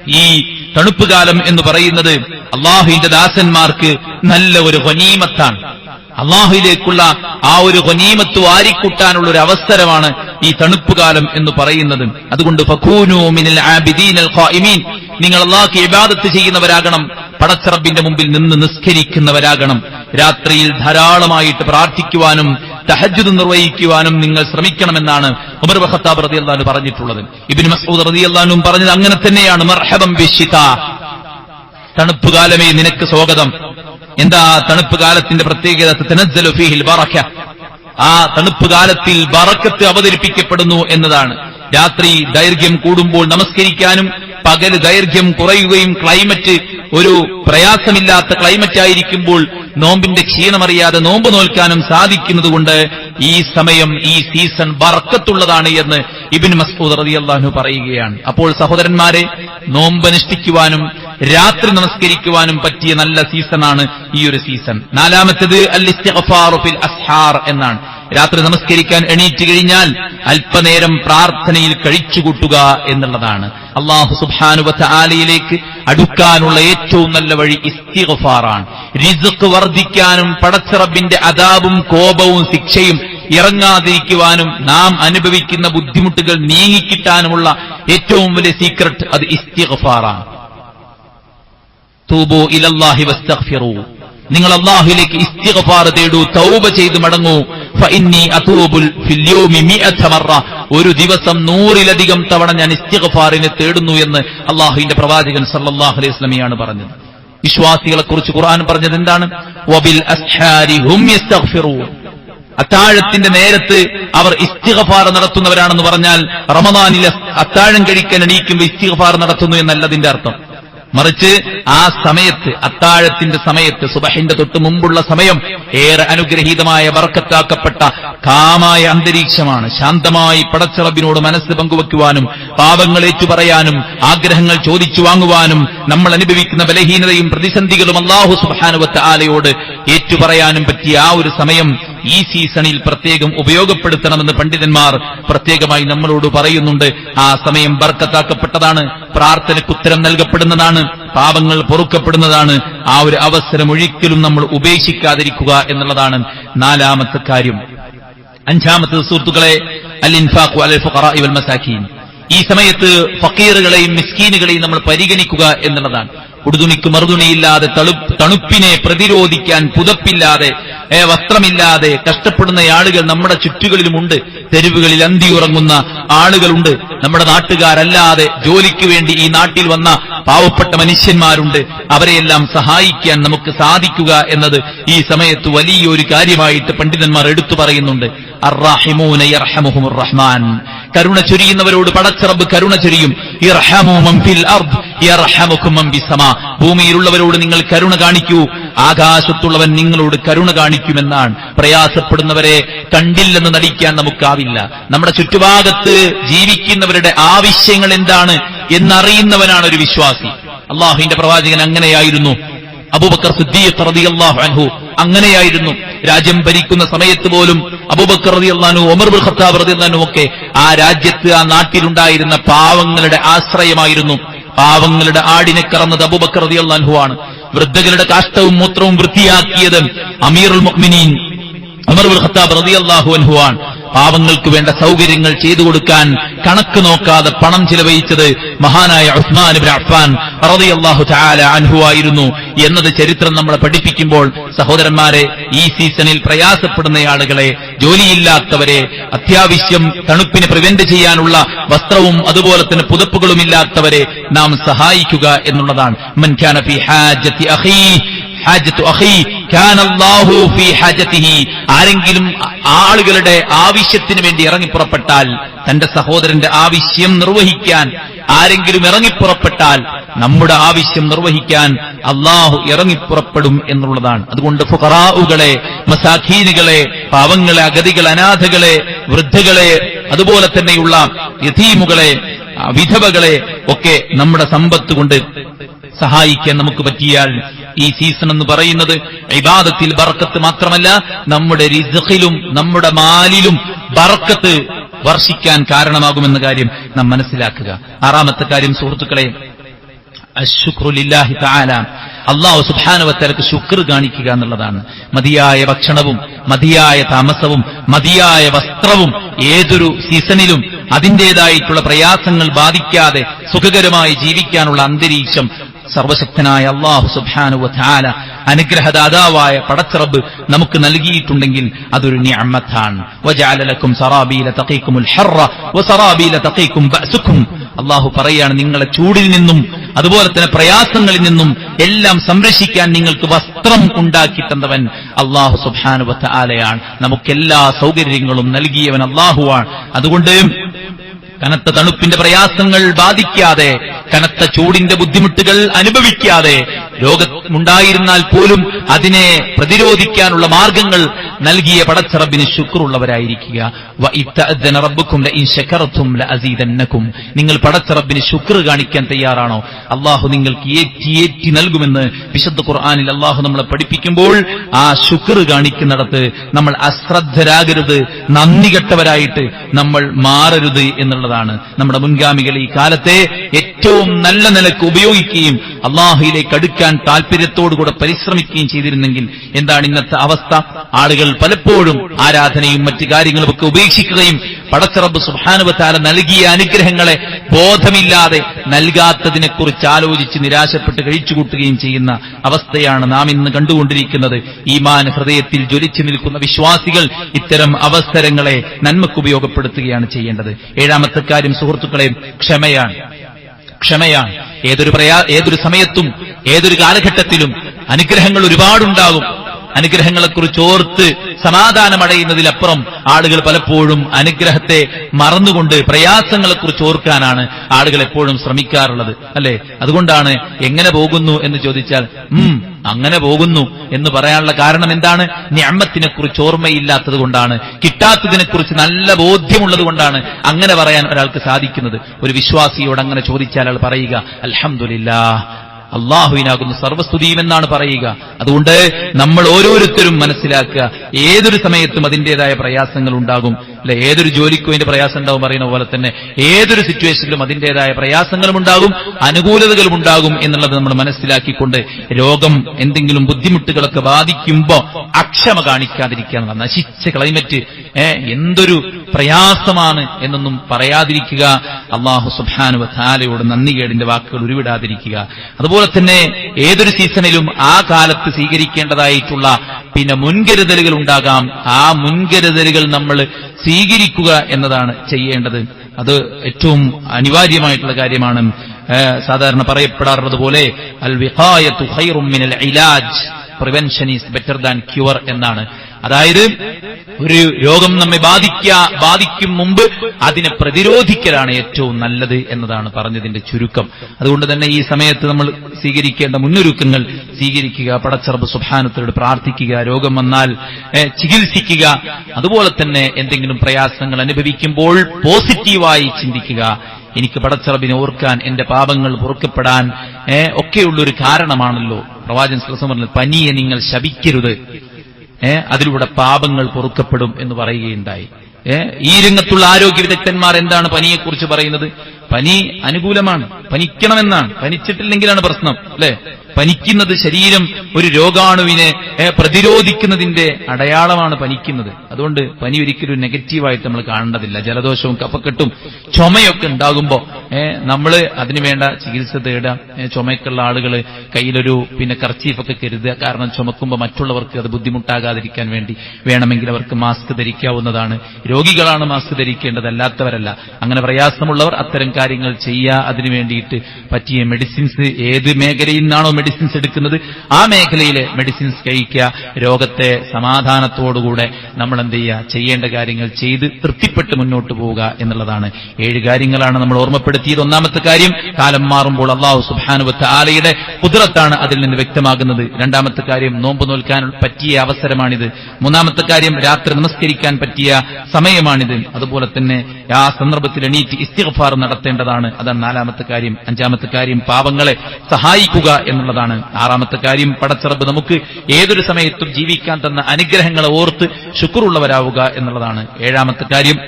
[SPEAKER 1] ഈ തണുപ്പ് കാലം എന്ന് പറയുന്നത് അള്ളാഹുവിന്റെ ദാസന്മാർക്ക് നല്ല ഒരു ഹനീമത്താണ് അള്ളാഹുയിലേക്കുള്ള ആ ഒരു ഹനീമത്ത് വാരിക്കൂട്ടാനുള്ള ഒരു അവസരമാണ് ഈ തണുപ്പ് കാലം എന്ന് പറയുന്നത് അതുകൊണ്ട് നിങ്ങൾ അള്ളാഹ് ഇബാദത്ത് ചെയ്യുന്നവരാകണം പടച്ചറബിന്റെ മുമ്പിൽ നിന്ന് നിസ്കരിക്കുന്നവരാകണം. രാത്രിയിൽ ധാരാളമായിട്ട് പ്രാർത്ഥിക്കുവാനും തഹജ്ജുദ് നിർവഹിക്കുവാനും നിങ്ങൾ ശ്രമിക്കണമെന്നാണ് ഉമർ ബഖത്താബ് റളിയല്ലാഹു പറഞ്ഞിട്ടുള്ളത്. ഇബിൻ മസൂദ് റതി അള്ളഹാനും പറഞ്ഞത് അങ്ങനെ തന്നെയാണ്. തണുപ്പ് കാലമേ നിനക്ക് സ്വാഗതം. എന്താ തണുപ്പ് കാലത്തിന്റെ പ്രത്യേകത ആ തണുപ്പ് കാലത്തിൽ ബറക്കത്ത് അവതരിപ്പിക്കപ്പെടുന്നു എന്നതാണ്. രാത്രി ദൈർഘ്യം കൂടുമ്പോൾ നമസ്കരിക്കാനും പകൽ ദൈർഘ്യം കുറയുകയും ക്ലൈമറ്റ് ഒരു പ്രയാസമില്ലാത്ത ക്ലൈമറ്റ് ആയിരിക്കുമ്പോൾ നോമ്പിന്റെ ക്ഷീണമറിയാതെ നോമ്പ് നോൽക്കാനും സാധിക്കുന്നതുകൊണ്ട് ഈ സമയം ഈ സീസൺ ബറക്കത്തുള്ളതാണ് എന്ന് ഇബിൻ മസ്ഊദ് റളിയല്ലാഹു പറയുകയാണ്. അപ്പോൾ സഹോദരന്മാരെ നോമ്പ് അനുഷ്ഠിക്കുവാനും രാത്രി നമസ്കരിക്കുവാനും പറ്റിയ നല്ല സീസണാണ് ഈ ഒരു സീസൺ. നാലാമത്തേത് അൽ അസ്ഹാർ എന്നാണ്. രാത്രി നമസ്കരിക്കാൻ എണീറ്റ് കഴിഞ്ഞാൽ അല്പനേരം പ്രാർത്ഥനയിൽ കഴിച്ചുകൂട്ടുക എന്നുള്ളതാണ്. അള്ളാഹു സുബാനുവത്ത ആലയിലേക്ക് അടുക്കാനുള്ള ഏറ്റവും നല്ല വഴി ഇസ്തിഗഫാറാണ്. റിസുക്ക് വർദ്ധിക്കാനും പടച്ചിറബിന്റെ അതാപും കോപവും ശിക്ഷയും ഇറങ്ങാതിരിക്കുവാനും നാം അനുഭവിക്കുന്ന ബുദ്ധിമുട്ടുകൾ നീങ്ങിക്കിട്ടാനുമുള്ള ഏറ്റവും വലിയ സീക്രട്ട് അത് ഇസ്തിഗ്ഫാറാണ്. നിങ്ങൾ അള്ളാഹുലേക്ക് ഇസ്തിഗഫാർ തേടൂ തൗബ ചെയ്ത് മടങ്ങൂ. ഫഇന്നി ഒരു ദിവസം നൂറിലധികം തവണ ഞാൻ ഇസ്തിഗഫാറിനെ തേടുന്നു എന്ന് അള്ളാഹുവിന്റെ പ്രവാചകൻ സല്ലല്ലാഹു അലൈഹി വസല്ലമയാണ് പറഞ്ഞത്. വിശ്വാസികളെ കുറിച്ച് ഖുർആൻ പറഞ്ഞത് എന്താണ്? വബിൽ അത്താഴത്തിന്റെ നേരത്ത് അവർ ഇസ്തിഗഫാർ നടത്തുന്നവരാണെന്ന് പറഞ്ഞാൽ റമദാനിലെ അത്താഴം കഴിക്കാൻ എണീക്കുമ്പോൾ ഇസ്തിഗഫാർ നടത്തുന്നു എന്നല്ല അതിന്റെ അർത്ഥം. മറിച്ച് ആ സമയത്ത് അത്താഴത്തിന്റെ സമയത്ത് സുബഹിന്റെ തൊട്ട് മുമ്പുള്ള സമയം ഏറെ അനുഗ്രഹീതമായ വർക്കത്താക്കപ്പെട്ട കാമായ അന്തരീക്ഷമാണ്. ശാന്തമായി പടച്ചറബിനോട് മനസ്സ് പങ്കുവെക്കുവാനും പാപങ്ങൾ ഏറ്റുപറയാനും ആഗ്രഹങ്ങൾ ചോദിച്ചു വാങ്ങുവാനും നമ്മൾ അനുഭവിക്കുന്ന ബലഹീനതയും പ്രതിസന്ധികളും അള്ളാഹു സുബാനുവത്ത് ആലയോട് ഏറ്റുപറയാനും പറ്റിയ ആ ഒരു സമയം ഈ സീസണിൽ പ്രത്യേകം ഉപയോഗപ്പെടുത്തണമെന്ന് പണ്ഡിതന്മാർ പ്രത്യേകമായി നമ്മളോട് പറയുന്നുണ്ട്. ആ സമയം ബർക്കത്താക്കപ്പെട്ടതാണ് പ്രാർത്ഥനയ്ക്ക് ഉത്തരം നൽകപ്പെടുന്നതാണ് പാപങ്ങൾ പൊറുക്കപ്പെടുന്നതാണ്. ആ ഒരു അവസരം ഒഴിക്കലും നമ്മൾ ഉപേക്ഷിക്കാതിരിക്കുക എന്നുള്ളതാണ് നാലാമത്തെ കാര്യം. അഞ്ചാമത്തെ സുഹൃത്തുക്കളെ അൽ ഇൻഫാഖു അൽ ഫുഖറാഇ വൽ മസാക്കീൻ ഈ സമയത്ത് ഫക്കീറുകളെയും മിസ്കീനുകളെയും നമ്മൾ പരിഗണിക്കുക എന്നുള്ളതാണ്. ഉടുതുണിക്ക് മറുതുണിയില്ലാതെ തണുപ്പ് തണുപ്പിനെ പ്രതിരോധിക്കാൻ പുതപ്പില്ലാതെ വസ്ത്രമില്ലാതെ കഷ്ടപ്പെടുന്ന ആളുകൾ നമ്മുടെ ചുറ്റുകളിലുമുണ്ട്. തെരുവുകളിൽ അന്തിയുറങ്ങുന്ന ആളുകളുണ്ട്. നമ്മുടെ നാട്ടുകാരല്ലാതെ ജോലിക്ക് വേണ്ടി ഈ നാട്ടിൽ വന്ന പാവപ്പെട്ട മനുഷ്യന്മാരുണ്ട്. അവരെയെല്ലാം സഹായിക്കാൻ നമുക്ക് സാധിക്കുക എന്നത് ഈ സമയത്ത് വലിയൊരു കാര്യമായിട്ട് പണ്ഡിതന്മാർ എടുത്തു പറയുന്നുണ്ട്. യർഹമുഹുമുർ റഹ്മാൻ കരുണ ചൊരിയുന്നവരോട് പടച്ചറബ് കരുണ ചൊരിയും. ഭൂമിയിലുള്ളവരോട് നിങ്ങൾ കരുണ കാണിക്കൂ. ആകാശത്തുള്ളവൻ നിങ്ങളോട് കരുണ കാണിക്കുമെന്നാണ്. പ്രയാസപ്പെടുന്നവരെ കണ്ടില്ലെന്ന് നടിക്കാൻ നമുക്കാവില്ല. നമ്മുടെ ചുറ്റുഭാഗത്ത് ജീവിക്കുന്നവരുടെ ആവശ്യങ്ങൾ എന്താണ് എന്നറിയുന്നവനാണ് ഒരു വിശ്വാസി. അള്ളാഹുവിന്റെ പ്രവാചകൻ അങ്ങനെയായിരുന്നു. അബൂബക്കർ സിദ്ദീഖ് റളിയല്ലാഹു അൻഹു അങ്ങനെയായിരുന്നു. രാജ്യം ഭരിക്കുന്ന സമയത്ത് പോലും അബൂബക്കർ റളിയല്ലാഹു ഒമർ ബിൻ ഖത്താബ് റളിയല്ലാഹു ഒക്കെ ആ രാജ്യത്ത് ആ നാട്ടിലുണ്ടായിരുന്ന പാവങ്ങളുടെ ആശ്രയമായിരുന്നു. പാവങ്ങളുടെ ആടിനെ കറന്നത് അബൂബക്കർ റളിയല്ലാഹു ആണ്. വൃദ്ധകളുടെ കാഷ്ടവും മൂത്രവും വൃത്തിയാക്കിയത് അമീറുൽ മുഅ്മിനീൻ ഖത്താബ് പാവങ്ങൾക്ക് വേണ്ട സൗകര്യങ്ങൾ ചെയ്തു കൊടുക്കാൻ കണക്ക് നോക്കാതെ പണം ചിലവഴിച്ചത് മഹാനായ ഉസ്മാൻ ബിൻ അഫ്ഫാൻ റളിയല്ലാഹു തആല അൻഹു ആയിരുന്നു. എന്നത് ചരിത്രം നമ്മളെ പഠിപ്പിക്കുമ്പോൾ സഹോദരന്മാരെ ഈ സീസണിൽ പ്രയാസപ്പെടുന്ന ആളുകളെ ജോലിയില്ലാത്തവരെ അത്യാവശ്യം തണുപ്പിനെ പ്രിവെന്റ് ചെയ്യാനുള്ള വസ്ത്രവും അതുപോലെ തന്നെ പുതപ്പുകളും ഇല്ലാത്തവരെ നാം സഹായിക്കുക എന്നുള്ളതാണ്. മൻ കാന ഫി ഹാജത്തി അഖീ ഹാജത്തു അഖീ ആരെങ്കിലും ആളുകളുടെ ആവശ്യത്തിന് വേണ്ടി ഇറങ്ങിപ്പുറപ്പെട്ടാൽ തന്റെ സഹോദരന്റെ ആവശ്യം നിർവഹിക്കാൻ ആരെങ്കിലും ഇറങ്ങിപ്പുറപ്പെട്ടാൽ നമ്മുടെ ആവശ്യം നിർവഹിക്കാൻ അള്ളാഹു ഇറങ്ങിപ്പുറപ്പെടും എന്നുള്ളതാണ്. അതുകൊണ്ട് ഫുഖറാവുകളെ മസാഖീനുകളെ പാവങ്ങളെ അഗതികൾ അനാഥകളെ വൃദ്ധകളെ അതുപോലെ തന്നെയുള്ള യഥീമുകളെ വിധവകളെ ഒക്കെ നമ്മുടെ സമ്പത്ത് കൊണ്ട് സഹായിക്കാൻ നമുക്ക് പറ്റിയാൽ ഈ സീസൺ എന്ന് പറയുന്നത് ഇബാദത്തിൽ ബറക്കത്ത് മാത്രമല്ല നമ്മുടെ റിസ്ഖിലും നമ്മുടെ മാലിലും ബറക്കത്ത് വർഷിക്കാൻ കാരണമാകുമെന്ന കാര്യം നാം മനസ്സിലാക്കുക. ആറാമത്തെ കാര്യം സുഹൃത്തുക്കളെ അശുക്രുലില്ലാഹി തആല. അള്ളാഹു സുബ്ഹാനഹുവതആലക്ക് ശുക്ർ കാണിക്കുക എന്നുള്ളതാണ്. മതിയായ ഭക്ഷണവും മതിയായ താമസവും മതിയായ വസ്ത്രവും ഏതൊരു സീസണിലും അതിന്റേതായിട്ടുള്ള പ്രയാസങ്ങൾ ബാധിക്കാതെ സുഖകരമായി ജീവിക്കാനുള്ള അന്തരീക്ഷം സർവശക്തനായ അള്ളാഹു സുബ്ഹാനഹു വതആല അനുഗ്രഹദാതാവായ പടച്ചറബ് നമുക്ക് നൽകിയിട്ടുണ്ടെങ്കിൽ അതൊരു ബഅസുക്കും അള്ളാഹു പറയാണ് നിങ്ങളെ ചൂടിൽ നിന്നും അതുപോലെ തന്നെ പ്രയാസങ്ങളിൽ നിന്നും എല്ലാം സംരക്ഷിക്കാൻ നിങ്ങൾക്ക് വസ്ത്രം ഉണ്ടാക്കി തന്നവൻ അള്ളാഹു സുബ്ഹാനുവത്ത ആലയാണ് നമുക്കെല്ലാ സൗകര്യങ്ങളും നൽകിയവൻ അള്ളാഹുവാണ്. അതുകൊണ്ട് കനത്ത തണുപ്പിന്റെ പ്രയാസങ്ങൾ ബാധിക്കാതെ കനത്ത ചൂടിന്റെ ബുദ്ധിമുട്ടുകൾ അനുഭവിക്കാതെ രോഗമുണ്ടായിരുന്നാൽ പോലും അതിനെ പ്രതിരോധിക്കാനുള്ള മാർഗങ്ങൾ നൽകിയ പടച്ചറബിന് ശുക്രുള്ളവരായിരിക്കുക. വ പടച്ച റബ്ബിന് നിങ്ങൾ ശുക്ർ കാണിക്കാൻ തയ്യാറാണോ? അള്ളാഹു നിങ്ങൾക്ക് ഏറ്റി ഏറ്റി നൽകുമെന്ന് വിശുദ്ധ ഖുർആാനിൽ അള്ളാഹു നമ്മളെ പഠിപ്പിക്കുമ്പോൾ ആ ശുക്ർ കാണിക്കുന്നിടത്ത് നമ്മൾ അശ്രദ്ധരാകരുത് നന്ദി കെട്ടവരായിട്ട് നമ്മൾ മാറരുത് എന്നുള്ളതാണ്. നമ്മുടെ മുൻഗാമികൾ ഈ കാലത്തെ ഏറ്റവും നല്ല നിലയ്ക്ക് ഉപയോഗിക്കുകയും അള്ളാഹുയിലേക്ക് അടുക്കാൻ താല്പര്യത്തോടുകൂടെ പരിശ്രമിക്കുകയും ചെയ്തിരുന്നെങ്കിൽ എന്താണ് ഇന്നത്തെ അവസ്ഥ? ആളുകൾ പലപ്പോഴും ആരാധനയും മറ്റു കാര്യങ്ങളും ഒക്കെ ഉപേക്ഷിക്കുകയും പടച്ചറബ് സുഹാനുവത്താല നൽകിയ അനുഗ്രഹങ്ങളെ ബോധമില്ലാതെ നൽകാത്തതിനെക്കുറിച്ച് ആലോചിച്ച് നിരാശപ്പെട്ട് കഴിച്ചുകൂട്ടുകയും ചെയ്യുന്ന അവസ്ഥയാണ് നാം ഇന്ന് കണ്ടുകൊണ്ടിരിക്കുന്നത്. ഈമാൻ ഹൃദയത്തിൽ ജ്വലിച്ചു നിൽക്കുന്ന വിശ്വാസികൾ ഇത്തരം അവസരങ്ങളെ നന്മക്ക് ഉപയോഗപ്പെടുത്തുകയാണ് ചെയ്യേണ്ടത്. ഏഴാമത്തെ കാര്യം സുഹൃത്തുക്കളെ ക്ഷമയാണ്. ക്ഷമയാണ്. ഏതൊരു പ്രയാ ഏതൊരു സമയത്തും ഏതൊരു കാലഘട്ടത്തിലും അനുഗ്രഹങ്ങൾ ഒരുപാടുണ്ടാകും. അനുഗ്രഹങ്ങളെക്കുറിച്ച് ഓർത്ത് സമാധാനമടയുന്നതിലപ്പുറം ആളുകൾ പലപ്പോഴും അനുഗ്രഹത്തെ മറന്നുകൊണ്ട് പ്രയാസങ്ങളെക്കുറിച്ച് ഓർക്കാനാണ് ആളുകൾ എപ്പോഴും ശ്രമിക്കാറുള്ളത്. അല്ലെ? അതുകൊണ്ടാണ് എങ്ങനെ പോകുന്നു എന്ന് ചോദിച്ചാൽ ഉം അങ്ങനെ പോകുന്നു എന്ന് പറയാനുള്ള കാരണം എന്താണ്? ഞാമത്തിനെ കുറിച്ച് ഓർമ്മയില്ലാത്തത് കൊണ്ടാണ്. കിട്ടാത്തതിനെ കുറിച്ച് നല്ല ബോധ്യമുള്ളത് കൊണ്ടാണ് അങ്ങനെ പറയാൻ ഒരാൾക്ക് സാധിക്കുന്നത്. ഒരു വിശ്വാസിയോട് അങ്ങനെ ചോദിച്ചാൽ അയാൾ പറയുക അൽഹംദുലില്ലാ അള്ളാഹുവിനാകുന്നു സർവസ്തുതിയും എന്നാണ് പറയുക. അതുകൊണ്ട് നമ്മൾ ഓരോരുത്തരും മനസ്സിലാക്കുക. ഏതൊരു സമയത്തും അതിന്റേതായ പ്രയാസങ്ങൾ ഉണ്ടാകും. അല്ലെ ഏതൊരു ജോലിക്കും അതിന്റെ പ്രയാസം ഉണ്ടാവും പറയുന്ന പോലെ തന്നെ. ഏതൊരു സിറ്റുവേഷനിലും അതിന്റേതായ പ്രയാസങ്ങളും ഉണ്ടാകും അനുകൂലതകളും ഉണ്ടാകും എന്നുള്ളത് നമ്മൾ മനസ്സിലാക്കിക്കൊണ്ട് രോഗം എന്തെങ്കിലും ബുദ്ധിമുട്ടുകളൊക്കെ ബാധിക്കുമ്പോൾ അക്ഷമ കാണിക്കാതിരിക്കുക നശിച്ച ക്ലൈമറ്റ് എന്തൊരു പ്രയാസമാണ് എന്നൊന്നും പറയാതിരിക്കുക. അള്ളാഹു സുബാനു താലയോട് നന്ദികേടിന്റെ വാക്കുകൾ ഉരുവിടാതിരിക്കുക. അതുപോലെ തന്നെ ഏതൊരു സീസണിലും ആ കാലത്ത് സ്വീകരിക്കേണ്ടതായിട്ടുള്ള പിന്നെ മുൻകരുതലുകൾ ഉണ്ടാകാം. ആ മുൻകരുതലുകൾ നമ്മൾ സ്വീകരിക്കുക എന്നതാണ് ചെയ്യേണ്ടത്. അത് ഏറ്റവും അനിവാര്യമായിട്ടുള്ള കാര്യമാണ്. സാധാരണ പറയപ്പെടാറുള്ളത് പോലെ അൽ വിഹായ തുഹൈറുമിനൽ മിനൽ ഇലാജ്. Prevention is better than cure എന്നാണ്. അതായത് ഒരു രോഗം നമ്മെ ബാധിക്ക ബാധിക്കും മുമ്പ് അതിനെ പ്രതിരോധിക്കലാണ് ഏറ്റവും നല്ലത് എന്നതാണ് പറഞ്ഞതിന്റെ ചുരുക്കം. അതുകൊണ്ട് തന്നെ ഈ സമയത്ത് നമ്മൾ സ്വീകരിക്കേണ്ട മുന്നൊരുക്കങ്ങൾ സ്വീകരിക്കുക പടച്ചറബ് സുഭാനത്തോട് പ്രാർത്ഥിക്കുക രോഗം വന്നാൽ ചികിത്സിക്കുക അതുപോലെ തന്നെ എന്തെങ്കിലും പ്രയാസങ്ങൾ അനുഭവിക്കുമ്പോൾ പോസിറ്റീവായി ചിന്തിക്കുക. എനിക്ക് പടച്ചറബിനെ ഓർക്കാൻ എന്റെ പാപങ്ങൾ പൊറുക്കപ്പെടാൻ ഒക്കെയുള്ളൊരു കാരണമാണല്ലോ. പ്രവാചൻ ശ്രീസം പറഞ്ഞത് പനിയെ നിങ്ങൾ ശപിക്കരുത്. അതിലൂടെ പാപങ്ങൾ പൊറുക്കപ്പെടും എന്ന് പറയുകയുണ്ടായി. ഈ രംഗത്തുള്ള ആരോഗ്യ വിദഗ്ധന്മാർ എന്താണ് പനിയെക്കുറിച്ച് പറയുന്നത്? പനി അനുകൂലമാണ്. പനിക്കണമെന്നാണ്. പനിച്ചിട്ടില്ലെങ്കിലാണ് പ്രശ്നം അല്ലെ? പനിക്കുന്നത് ശരീരം ഒരു രോഗാണുവിനെ പ്രതിരോധിക്കുന്നതിന്റെ അടയാളമാണ് പനിക്കുന്നത്. അതുകൊണ്ട് പനി ഒരിക്കലും നെഗറ്റീവായിട്ട് നമ്മൾ കാണേണ്ടതില്ല. ജലദോഷവും കഫക്കെട്ടും ചുമയൊക്കെ ഉണ്ടാകുമ്പോൾ നമ്മൾ അതിനുവേണ്ട ചികിത്സ തേടാം. ചുമയ്ക്കുള്ള ആളുകൾ കയ്യിലൊരു പിന്നെ കർച്ചീഫൊക്കെ കരുതുക. കാരണം ചുമക്കുമ്പോൾ മറ്റുള്ളവർക്ക് അത് ബുദ്ധിമുട്ടാകാതിരിക്കാൻ വേണ്ടി വേണമെങ്കിൽ അവർക്ക് മാസ്ക് ധരിക്കാവുന്നതാണ്. രോഗികളാണ് മാസ്ക് ധരിക്കേണ്ടത് അല്ലാത്തവരല്ല. അങ്ങനെ പ്രയാസമുള്ളവർ അത്തരം കാര്യങ്ങൾ ചെയ്യുക അതിനു വേണ്ടിയിട്ട് പറ്റിയ മെഡിസിൻസ് ഏത് മേഖലയിൽ നിന്നാണോ മെഡിസിൻസ് എടുക്കുന്നത് ആ മേഖലയിലെ മെഡിസിൻസ് കഴിക്കുക രോഗത്തെ സമാധാനത്തോടുകൂടെ നമ്മൾ എന്ത് ചെയ്യുക ചെയ്യേണ്ട കാര്യങ്ങൾ ചെയ്ത് തൃപ്തിപ്പെട്ട് മുന്നോട്ട് പോവുക എന്നുള്ളതാണ്. ഏഴ് കാര്യങ്ങളാണ് നമ്മൾ ഓർമ്മപ്പെടുത്തിയത്. ഒന്നാമത്തെ കാര്യം കാലം മാറുമ്പോൾ അള്ളാഹു സുബാനുവത്ത് ആലയുടെ കുതിരത്താണ് അതിൽ നിന്ന് വ്യക്തമാകുന്നത്. രണ്ടാമത്തെ കാര്യം നോമ്പ് നോൽക്കാൻ പറ്റിയ അവസരമാണിത്. മൂന്നാമത്തെ കാര്യം രാത്രി നമസ്കരിക്കാൻ പറ്റിയ സമയമാണിത്. അതുപോലെ തന്നെ ആ സന്ദർഭത്തിൽ എണീറ്റ് ഇസ്തിഗ്ഫാർ നടത്തേണ്ടതാണ്. അതാണ് നാലാമത്തെ കാര്യം. അഞ്ചാമത്തെ കാര്യം പാവങ്ങളെ സഹായിക്കുക എന്നുള്ളതാണ്. ആറാമത്തെ കാര്യം. പടച്ചിറബ് നമുക്ക് ഏതൊരു സമയത്തും ജീവിക്കാൻ തന്ന അനുഗ്രഹങ്ങളെ ഓർത്ത് ശുക്രുള്ളവരാവുക എന്നുള്ളതാണ് ഏഴാമത്തെ കാര്യം.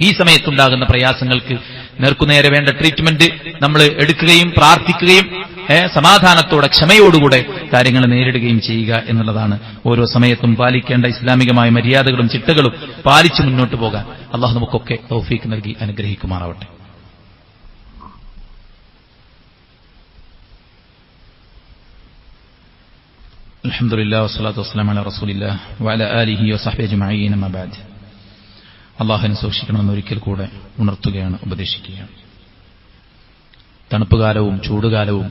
[SPEAKER 1] ഈ സമയത്തുണ്ടാകുന്ന പ്രയാസങ്ങൾക്ക് നേർക്കുനേരെ വേണ്ട ട്രീറ്റ്മെന്റ് നമ്മൾ എടുക്കുകയും പ്രാർത്ഥിക്കുകയും സമാധാനത്തോടെ ക്ഷമയോടുകൂടെ കാര്യങ്ങൾ നേരിടുകയും ചെയ്യുക എന്നുള്ളതാണ്. ഓരോ സമയത്തും പാലിക്കേണ്ട ഇസ്ലാമികമായ മര്യാദകളും ചിട്ടകളും പാലിച്ചു മുന്നോട്ട് പോകാൻ അള്ളാഹു നമുക്കൊക്കെ തൗഫീക്ക് നൽകി അനുഗ്രഹിക്കുമാറാവട്ടെ. الحمد لله والصلاة والسلام على رسول الله وعلى آله وصحبه أجمعين ما بعد അള്ളാഹുവിനെ സൂക്ഷിക്കണമെന്ന് ഒരിക്കൽ കൂടെ ഉണർത്തുകയാണ് ഉപദേശിക്കുകയാണ് തണുപ്പുകാലവും ചൂടുകാലവും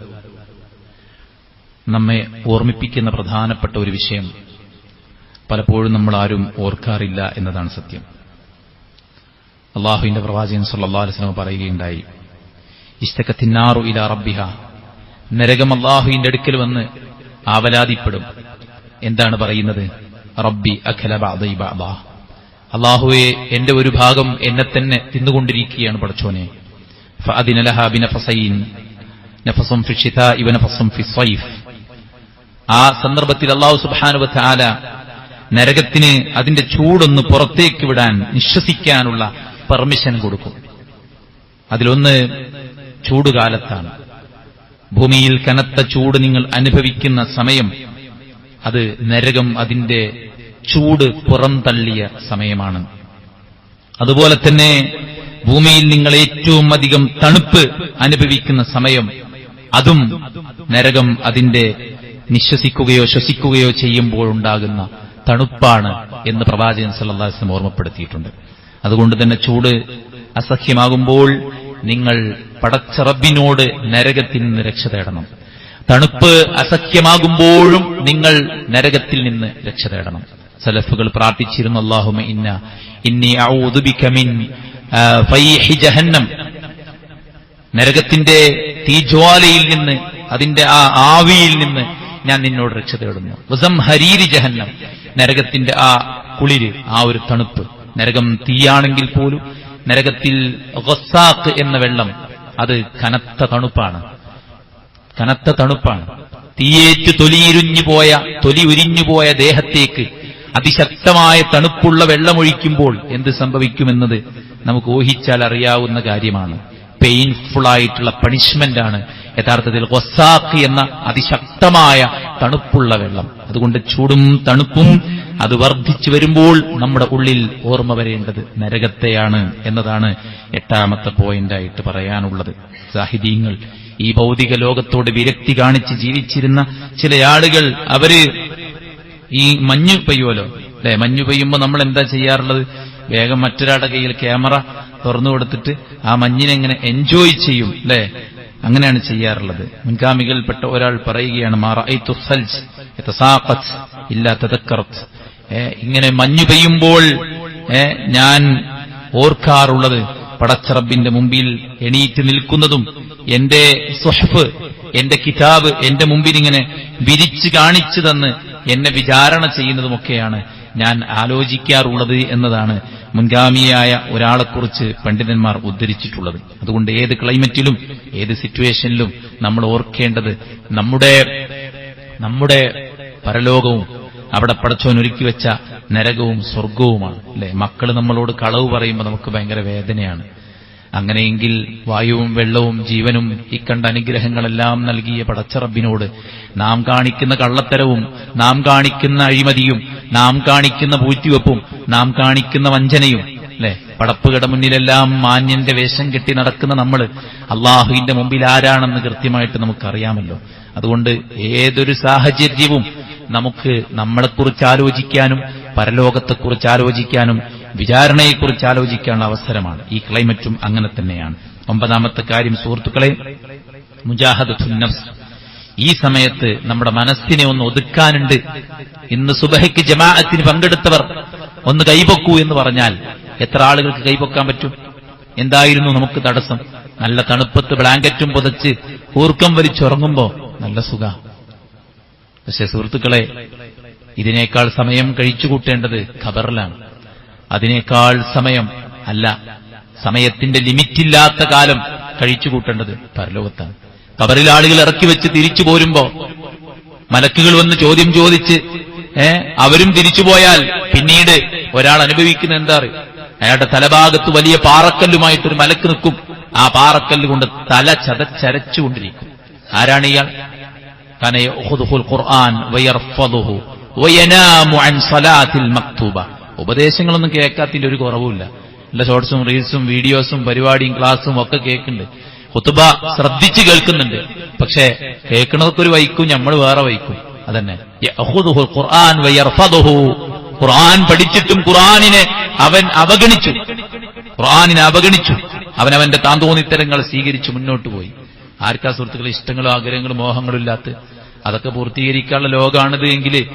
[SPEAKER 1] നമ്മെ ഓർമ്മിപ്പിക്കുന്ന പ്രധാനപ്പെട്ട ഒരു വിഷയം പലപ്പോഴും നമ്മൾ ആരും ഓർക്കാറില്ല എന്നതാണ് സത്യം അള്ളാഹുവിന്റെ പ്രവാചകൻ സല്ലാ അലിസ്ലമ പറയുകയുണ്ടായി ഇഷ്ടക്കത്തിന്നാറു ഇല റബ്ബിഹ നരകം അള്ളാഹുവിന്റെ അടുക്കൽ വന്ന് ആവലാതിപ്പെടും. എന്താണ് പറയുന്നത്? റബ്ബി അഖലബാദൈബാബാ അള്ളാഹുവെ എന്റെ ഒരു ഭാഗം എന്നെ തന്നെ തിന്നുകൊണ്ടിരിക്കുകയാണ് പഠിച്ചോനെ ആ സന്ദർഭത്തിൽ അള്ളാഹു സുബാനുബത്ത് ആല നരകത്തിന് അതിന്റെ ചൂടൊന്ന് പുറത്തേക്ക് വിടാൻ നിശ്വസിക്കാനുള്ള പെർമിഷൻ കൊടുക്കും. അതിലൊന്ന് ചൂടുകാലത്താണ്. ഭൂമിയിൽ കനത്ത ചൂട് നിങ്ങൾ അനുഭവിക്കുന്ന സമയം അത് നരകം അതിന്റെ ചൂട് പുറംതള്ളിയ സമയമാണ്. അതുപോലെ തന്നെ ഭൂമിയിൽ നിങ്ങൾ ഏറ്റവും അധികം തണുപ്പ് അനുഭവിക്കുന്ന സമയം അതും നരകം അതിന്റെ നിശ്വസിക്കുകയോ ശ്വസിക്കുകയോ ചെയ്യുമ്പോൾ ഉണ്ടാകുന്ന തണുപ്പാണ് എന്ന് പ്രവാചകൻ സല്ലാസ്ലം ഓർമ്മപ്പെടുത്തിയിട്ടുണ്ട്. അതുകൊണ്ട് തന്നെ ചൂട് അസഹ്യമാകുമ്പോൾ നിങ്ങൾ പടച്ചറബിനോട് നരകത്തിൽ നിന്ന് രക്ഷ തേടണം. തണുപ്പ് അസഖ്യമാകുമ്പോഴും നിങ്ങൾ നരകത്തിൽ നിന്ന് രക്ഷ തേടണം. സലഫുകൾ പ്രാർത്ഥിച്ചിരുന്നു അള്ളാഹുമ ഇന്ന ഇന്നി ഔദുബിക മിൻ ആ, ഫൈഹി ജഹന്നം. നരകത്തിന്റെ തീജ്വാലയിൽ നിന്ന് അതിന്റെ ആ ആവിയിൽ നിന്ന് ഞാൻ നിന്നോട് രക്ഷ തേടുന്നു. വസം ഹരീരി ജഹന്നം. നരകത്തിന്റെ ആ കുളിര് ആ ഒരു തണുപ്പ്. നരകം തീയാണെങ്കിൽ പോലും നരകത്തിൽ എന്ന വെള്ളം അത് കനത്ത തണുപ്പാണ്. കനത്ത തണുപ്പാണ്. തീയേറ്റ് തൊലിയിരുഞ്ഞു പോയ തൊലി ഉരിഞ്ഞു പോയ ദേഹത്തേക്ക് അതിശക്തമായ തണുപ്പുള്ള വെള്ളമൊഴിക്കുമ്പോൾ എന്ത് സംഭവിക്കുമെന്നത് നമുക്ക് ഊഹിച്ചാൽ അറിയാവുന്ന കാര്യമാണ്. പെയിൻഫുൾ ആയിട്ടുള്ള പണിഷ്മെന്റ് ആണ്. യഥാർത്ഥത്തിൽ വസാഖ് എന്ന അതിശക്തമായ തണുപ്പുള്ള വെള്ളം. അതുകൊണ്ട് ചൂടും തണുപ്പും അത് വർദ്ധിച്ചു വരുമ്പോൾ നമ്മുടെ ഉള്ളിൽ ഓർമ്മ വരേണ്ടത് നരകത്തെയാണ് എന്നതാണ് എട്ടാമത്തെ പോയിന്റായിട്ട് പറയാനുള്ളത്. സാഹിദീങ്ങൾ ഈ ഭൗതിക ലോകത്തോട് വിരക്തി കാണിച്ച് ജീവിച്ചിരുന്ന ചില ആളുകൾ അവർ ഈ മഞ്ഞു പെയ്യുമല്ലോ? അല്ലെ? മഞ്ഞു പെയ്യുമ്പോൾ നമ്മൾ എന്താ ചെയ്യാറുള്ളത്? വേഗം മറ്റൊരാളുടെ കയ്യിൽ ക്യാമറ തുറന്നു കൊടുത്തിട്ട് ആ മഞ്ഞിനെങ്ങനെ എൻജോയ് ചെയ്യും അല്ലെ? അങ്ങനെയാണ് ചെയ്യാറുള്ളത്. മുൻഗാമികൾപ്പെട്ട ഒരാൾ പറയുകയാണ് മാറൈത്തു ഇങ്ങനെ മഞ്ഞു പെയ്യുമ്പോൾ ഞാൻ ഓർക്കാറുള്ളത് പടച്ചറബിന്റെ മുമ്പിൽ എണീറ്റ് നിൽക്കുന്നതും എന്റെ സ്വഹഫ് എന്റെ കിതാബ് എന്റെ മുമ്പിൽ ഇങ്ങനെ വിരിച്ചു കാണിച്ചു തന്ന് എന്നെ വിചാരണ ചെയ്യുന്നതുമൊക്കെയാണ് ഞാൻ ആലോചിക്കാറുള്ളത് എന്നതാണ് മുൻഗാമിയായ ഒരാളെക്കുറിച്ച് പണ്ഡിതന്മാർ ഉദ്ധരിച്ചിട്ടുള്ളത്. അതുകൊണ്ട് ഏത് ക്ലൈമറ്റിലും ഏത് സിറ്റുവേഷനിലും നമ്മൾ ഓർക്കേണ്ടത് നമ്മുടെ നമ്മുടെ പരലോകവും അവിടെ പടച്ചോൻ ഒരുക്കി വെച്ച നരകവും സ്വർഗവുമാണ് അല്ലെ? മക്കൾ നമ്മളോട് കളവ് പറയുമ്പോൾ നമുക്ക് ഭയങ്കര വേദനയാണ്. അങ്ങനെയെങ്കിൽ വായുവും വെള്ളവും ജീവനും ഇക്കണ്ട അനുഗ്രഹങ്ങളെല്ലാം നൽകിയ പടച്ചറബിനോട് നാം കാണിക്കുന്ന കള്ളത്തരവും നാം കാണിക്കുന്ന അഴിമതിയും നാം കാണിക്കുന്ന പൂറ്റിവെപ്പും നാം കാണിക്കുന്ന വഞ്ചനയും അല്ലെ? പടപ്പുകട മുന്നിലെല്ലാം മാന്യന്റെ വേഷം കെട്ടി നടക്കുന്ന നമ്മൾ അള്ളാഹുവിന്റെ മുമ്പിൽ ആരാണെന്ന് കൃത്യമായിട്ട് നമുക്കറിയാമല്ലോ. അതുകൊണ്ട് ഏതൊരു സാഹചര്യവും നമുക്ക് നമ്മളെക്കുറിച്ച് ആലോചിക്കാനും പരലോകത്തെക്കുറിച്ച് ആലോചിക്കാനും വിചാരണയെക്കുറിച്ച് ആലോചിക്കാനുള്ള അവസരമാണ്. ഈ ക്ലൈമറ്റും അങ്ങനെ തന്നെയാണ്. ഒമ്പതാമത്തെ കാര്യം സുഹൃത്തുക്കളെ മുജാഹദ് നഫ്സ്. ഈ സമയത്ത് നമ്മുടെ മനസ്സിനെ ഒന്ന് ഒതുക്കാനുണ്ട്. ഇന്ന് സുബഹയ്ക്ക് ജമാഅത്തിന് പങ്കെടുത്തവർ ഒന്ന് കൈപൊക്കൂ എന്ന് പറഞ്ഞാൽ എത്ര ആളുകൾക്ക് കൈപൊക്കാൻ പറ്റും? എന്തായിരുന്നു നമുക്ക് തടസ്സം? നല്ല തണുപ്പത്ത് ബ്ലാങ്കറ്റും പുതച്ച് ഊർക്കം വലിച്ചുറങ്ങുമ്പോ നല്ല സുഖ. പക്ഷെ സുഹൃത്തുക്കളെ ഇതിനേക്കാൾ സമയം കഴിച്ചു കൂട്ടേണ്ടത് ഖബറിലാണ്. അതിനേക്കാൾ സമയം അല്ല സമയത്തിന്റെ ലിമിറ്റില്ലാത്ത കാലം കഴിച്ചു കൂട്ടേണ്ടത് പരലോകത്താണ്. ഖബറിൽ ആളുകൾ ഇറക്കി വെച്ച് തിരിച്ചു പോരുമ്പോ മലക്കുകൾ വന്ന് ചോദ്യം ചോദിച്ച് ഏ അവരും തിരിച്ചുപോയാൽ പിന്നീട് ഒരാൾ അനുഭവിക്കുന്ന എന്താ അയാളുടെ തലഭാഗത്ത് വലിയ പാറക്കല്ലുമായിട്ടൊരു മലക്ക് നിൽക്കും. ആ പാറക്കല്ല് കൊണ്ട് തല ചതച്ചരച്ചുകൊണ്ടിരിക്കും ആരാണ് ഇയാൾ? كان يأخذه القرآن ويرفضه وينام عن صلاة المكتوبة ഉപദേശങ്ങളൊന്നും കേൾക്കാത്തതിന്റെ ഒരു കുറവുമില്ല എല്ലാ ഷോർട്സും റീൽസും വീഡിയോസും പരിപാടിയും ക്ലാസ്സും ഒക്കെ കേൾക്കുന്നുണ്ട് കുത്തുബ ശ്രദ്ധിച്ച് കേൾക്കുന്നുണ്ട് പക്ഷേ കേൾക്കണതൊക്കെ ഒരു വൈക്കും നമ്മൾ വേറെ വൈക്കും അതന്നെ യഅഖുദുഹു ഖുർആൻ വയർഫദുഹു ഖുർആൻ പഠിച്ചിട്ടും ഖുർആനിനെ അവൻ അവഗണിച്ചു ഖുർആനിനെ അവഗണിച്ചു അവൻ അവന്റെ താന്തോന്നിത്തരങ്ങൾ സ്വീകരിച്ചു മുന്നോട്ട് പോയി ആർക്കാ സുഹൃത്തുക്കളെ ഇഷ്ടങ്ങളും ആഗ്രഹങ്ങളും മോഹങ്ങളും ഇല്ലാത്ത? അതൊക്കെ പൂർത്തീകരിക്കാനുള്ള ലോകമാണിത് എങ്കിൽ